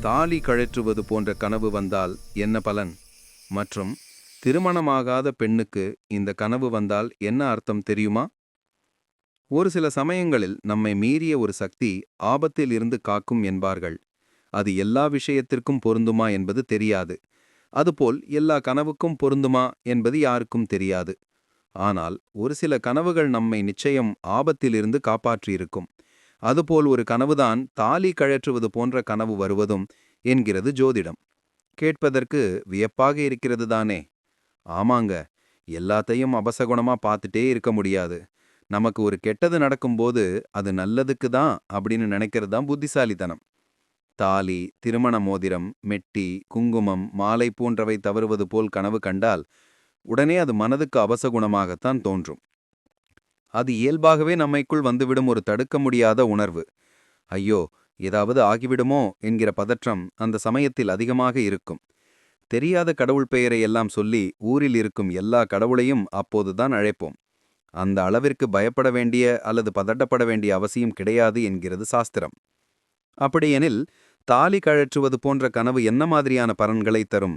தாலி கழற்றுவது போன்ற கனவு வந்தால் என்ன பலன்? மற்றும் திருமணமாகாத பெண்ணுக்கு இந்த கனவு வந்தால் என்ன அர்த்தம் தெரியுமா? ஒரு சில சமயங்களில் நம்மை மீறிய ஒரு சக்தி ஆபத்தில் இருந்து காக்கும் என்பார்கள். அது எல்லா விஷயத்திற்கும் பொருந்துமா என்பது தெரியாது. அதுபோல் எல்லா கனவுக்கும் பொருந்துமா என்பது யாருக்கும் தெரியாது. ஆனால் ஒரு சில கனவுகள் நம்மை நிச்சயம் ஆபத்திலிருந்து காப்பாற்றியிருக்கும். அதுபோல் ஒரு கனவுதான் தாலி கழற்றுவது போன்ற கனவு வருவதும் என்கிறது ஜோதிடம். கேட்பதற்கு வியப்பாக இருக்கிறது தானே. ஆமாங்க எல்லாத்தையும் அபசகுணமா பார்த்துட்டே இருக்க முடியாது. நமக்கு ஒரு கெட்டது நடக்கும்போது அது நல்லதுக்கு தான் அப்படின்னு நினைக்கிறது தான் புத்திசாலித்தனம். தாலி திருமண மோதிரம் மெட்டி குங்குமம் மாலை போன்றவை தவறுவது போல் கனவு கண்டால் உடனே அது மனதுக்கு அபசகுணமாகத்தான் தோன்றும். அது இயல்பாகவே நம்மைக்குள் வந்துவிடும் ஒரு தடுக்க முடியாத உணர்வு. ஐயோ ஏதாவது ஆகிவிடுமோ என்கிற பதற்றம் அந்த சமயத்தில் அதிகமாக இருக்கும். தெரியாத கடவுள் பெயரை எல்லாம் சொல்லி ஊரில் இருக்கும் எல்லா கடவுளையும் அப்போதுதான் அழைப்போம். அந்த அளவிற்கு பயப்பட வேண்டிய அல்லது பதட்டப்பட வேண்டிய அவசியம் கிடையாது என்கிறது சாஸ்திரம். அப்படியெனில் தாலி கழற்றுவது போன்ற கனவு என்ன மாதிரியான பலன்களை தரும்?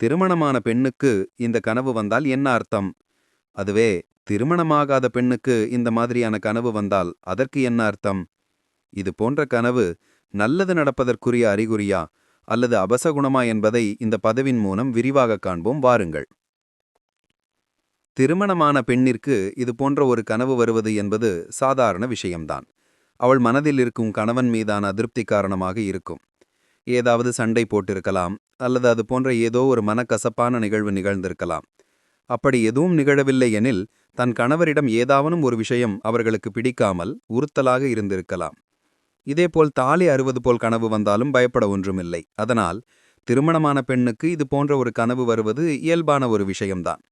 திருமணமான பெண்ணுக்கு இந்த கனவு வந்தால் என்ன அர்த்தம்? அதுவே திருமணமாகாத பெண்ணுக்கு இந்த மாதிரியான கனவு வந்தால் அதற்கு என்ன அர்த்தம்? இது போன்ற கனவு நல்லது நடப்பதற்குரிய அறிகுறியா அல்லது அபசகுணமா என்பதை இந்த பதவின் மூலம் விரிவாக காண்போம். வாருங்கள். திருமணமான பெண்ணிற்கு இது போன்ற ஒரு கனவு வருவது என்பது சாதாரண விஷயம்தான். அவள் மனதில் இருக்கும் கணவன் மீதான அதிருப்தி காரணமாக இருக்கும். ஏதாவது சண்டை போட்டிருக்கலாம் அல்லது அது போன்ற ஏதோ ஒரு மனக்கசப்பான நிகழ்வு நிகழ்ந்திருக்கலாம். அப்படி எதுவும் நிகழவில்லை எனில் தன் கணவரிடம் ஏதாவனும் ஒரு விஷயம் அவர்களுக்கு பிடிக்காமல் உறுத்தலாக இருந்திருக்கலாம். இதேபோல் தாலி அறுவது போல் கனவு வந்தாலும் பயப்பட ஒன்றுமில்லை. அதனால் திருமணமான பெண்ணுக்கு இது போன்ற ஒரு கனவு வருவது இயல்பான ஒரு விஷயம்தான்.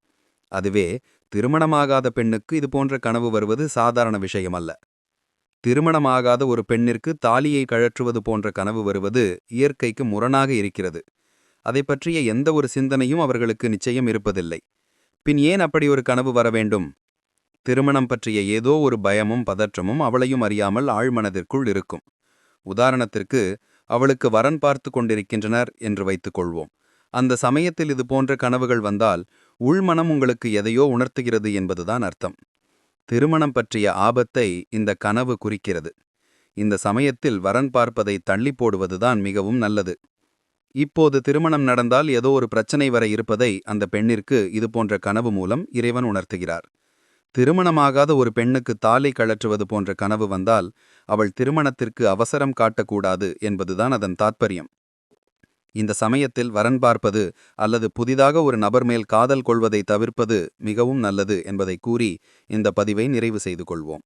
அதுவே திருமணமாகாத பெண்ணுக்கு இது போன்ற கனவு வருவது சாதாரண விஷயமல்ல. திருமணமாகாத ஒரு பெண்ணிற்கு தாலியை கழற்றுவது போன்ற கனவு வருவது இயற்கைக்கு முரணாக இருக்கிறது. அதை பற்றிய எந்த ஒரு சிந்தனையும் அவர்களுக்கு நிச்சயம் இருப்பதில்லை. பின் ஏன் அப்படி ஒரு கனவு வர வேண்டும்? திருமணம் பற்றிய ஏதோ ஒரு பயமும் பதற்றமும் அவளையும் அறியாமல் ஆழ்மனதிற்குள் இருக்கும். உதாரணத்திற்கு அவளுக்கு வரன் பார்த்து கொண்டிருக்கின்றனர் என்று வைத்துக் கொள்வோம். அந்த சமயத்தில் இது போன்ற கனவுகள் வந்தால் உள்மனம் உங்களுக்கு எதையோ உணர்த்துகிறது என்பதுதான் அர்த்தம். திருமணம் பற்றிய ஆபத்தை இந்த கனவு குறிக்கிறது. இந்த சமயத்தில் வரன் பார்ப்பதை தள்ளி போடுவதுதான் மிகவும் நல்லது. இப்போது திருமணம் நடந்தால் ஏதோ ஒரு பிரச்சனை வர இருப்பதை அந்த பெண்ணிற்கு இது போன்ற கனவு மூலம் இறைவன் உணர்த்துகிறார். திருமணமாகாத ஒரு பெண்ணுக்கு தாலை கழற்றுவது போன்ற கனவு வந்தால் அவள் திருமணத்திற்கு அவசரம் காட்டக்கூடாது என்பதுதான் அதன் தாத்பரியம். இந்த சமயத்தில் வரன் பார்ப்பது அல்லது புதிதாக ஒரு நபர் மேல் காதல் கொள்வதை தவிர்ப்பது மிகவும் நல்லது என்பதை கூறி இந்த பதிவை நிறைவு செய்து கொள்வோம்.